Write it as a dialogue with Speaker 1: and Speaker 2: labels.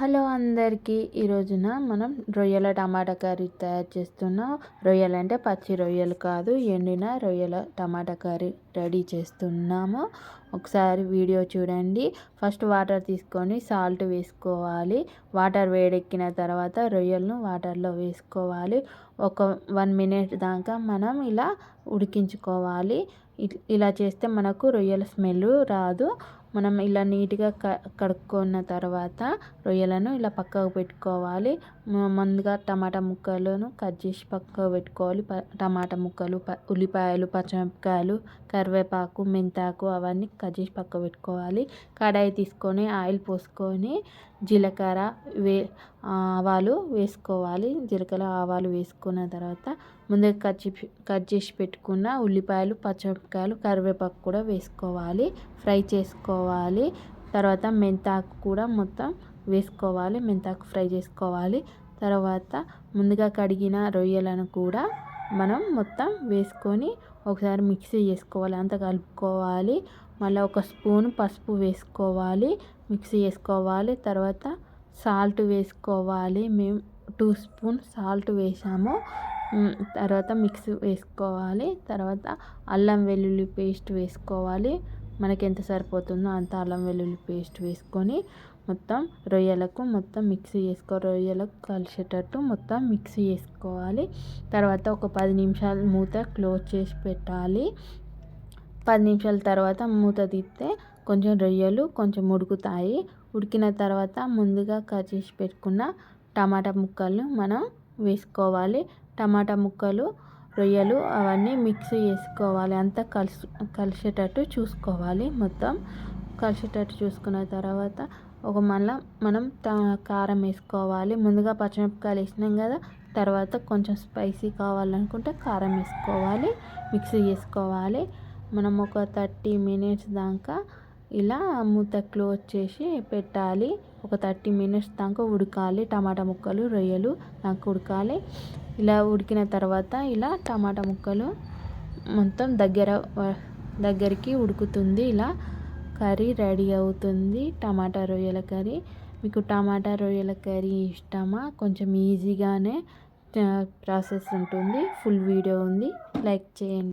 Speaker 1: Hello అందరికీ ఈరోజున మనం రొయ్యల టమాటా కర్రీ తయారు చేస్తున్నాం. రొయ్యలు అంటే పచ్చి రొయ్యలు కాదు ఎండిన రొయ్యల టమాటా కర్రీ రెడీ చేస్తున్నాము. ఒకసారి వీడియో చూడండి. ఫస్ట్ వాటర్ తీసుకొని సాల్ట్ వేసుకోవాలి. వాటర్ వేడెక్కిన తర్వాత రొయ్యలను వాటర్లో వేసుకోవాలి. ఒక వన్ మినిట్ దాకా మనం ఇలా ఉడికించుకోవాలి. ఇలా చేస్తే మనకు రొయ్యల స్మెల్ రాదు. మనం ఇలా నీట్గా క కడుక్కున్న తర్వాత రొయ్యలను ఇలా పక్కకు పెట్టుకోవాలి. ముందుగా టమాటా ముక్కలను కట్ చేసి పక్కకు పెట్టుకోవాలి. టమాటా ముక్కలు ఉల్లిపాయలు పచ్చిమిరపకాయలు కరివేపాకు మెంతాకు అవన్నీ కట్ చేసి పక్కకు పెట్టుకోవాలి. కడాయి తీసుకొని ఆయిల్ పోసుకొని జీలకర్ర వే ఆవాలు వేసుకోవాలి. జీలకర్ర ఆవాలు వేసుకున్న తర్వాత ముందుగా కట్ కట్ చేసి పెట్టుకున్న ఉల్లిపాయలు పచ్చిమిరపకాయలు కరివేపాకు కూడా వేసుకోవాలి. ఫ్రై చేసుకోవాలి. తర్వాత మెంతాకు కూడా మొత్తం వేసుకోవాలి. మెంతాకు ఫ్రై చేసుకోవాలి. తర్వాత ముందుగా కడిగిన రొయ్యలను కూడా మనం మొత్తం వేసుకొని ఒకసారి మిక్సీ చేసుకోవాలి. అంత కలుపుకోవాలి. మళ్ళీ ఒక స్పూన్ పసుపు వేసుకోవాలి. మిక్సీ చేసుకోవాలి. తర్వాత సాల్ట్ వేసుకోవాలి. మేము టూ స్పూన్ సాల్ట్ వేసాము. తర్వాత మిక్స్ వేసుకోవాలి. తర్వాత అల్లం వెల్లుల్లి పేస్ట్ వేసుకోవాలి. మనకి ఎంత సరిపోతుందో అంత అల్లం వెల్లుల్లి పేస్ట్ వేసుకొని మొత్తం రొయ్యలకు మొత్తం మిక్సీ చేసుకో రొయ్యలకు కలిసేటట్టు మొత్తం మిక్సీ చేసుకోవాలి. తర్వాత ఒక పది నిమిషాలు మూత క్లోజ్ చేసి పెట్టాలి. పది నిమిషాల తర్వాత మూత తీస్తే కొంచెం రొయ్యలు కొంచెం ఉడుకుతాయి. ఉడికిన తర్వాత ముందుగా కట్ చేసి పెట్టుకున్న టమాటా ముక్కలు మనం వేసుకోవాలి. టమాటా ముక్కలు రొయ్యలు అవన్నీ మిక్స్ చేసుకోవాలి. అంతా కలిసి కలిసేటట్టు చూసుకోవాలి మొత్తం. కలిసేటట్టు చూసుకున్న తర్వాత ఒక మళ్ళీ మనం కారం వేసుకోవాలి. ముందుగా పచ్చిమిరపకాయలు వేసినాం కదా తర్వాత కొంచెం స్పైసీ కావాలనుకుంటే కారం వేసుకోవాలి. మిక్స్ చేసుకోవాలి. మనం ఒక థర్టీ మినిట్స్ దాకా ఇలా మూత క్లోజ్ చేసి పెట్టాలి. ఒక థర్టీ మినిట్స్ దాకా ఉడకాలి. టమాటా ముక్కలు రొయ్యలు దాకా ఉడకాలి. ఇలా ఉడికిన తర్వాత ఇలా టమాటా ముక్కలు మొత్తం దగ్గర దగ్గరికి ఉడుకుతుంది. ఇలా కర్రీ రెడీ అవుతుంది. టమాటా రొయ్యల కర్రీ. మీకు టమాటా రొయ్యల కర్రీ ఇష్టమా? కొంచెం ఈజీగానే ప్రాసెస్ ఉంటుంది. ఫుల్ వీడియో ఉంది. లైక్ చేయండి.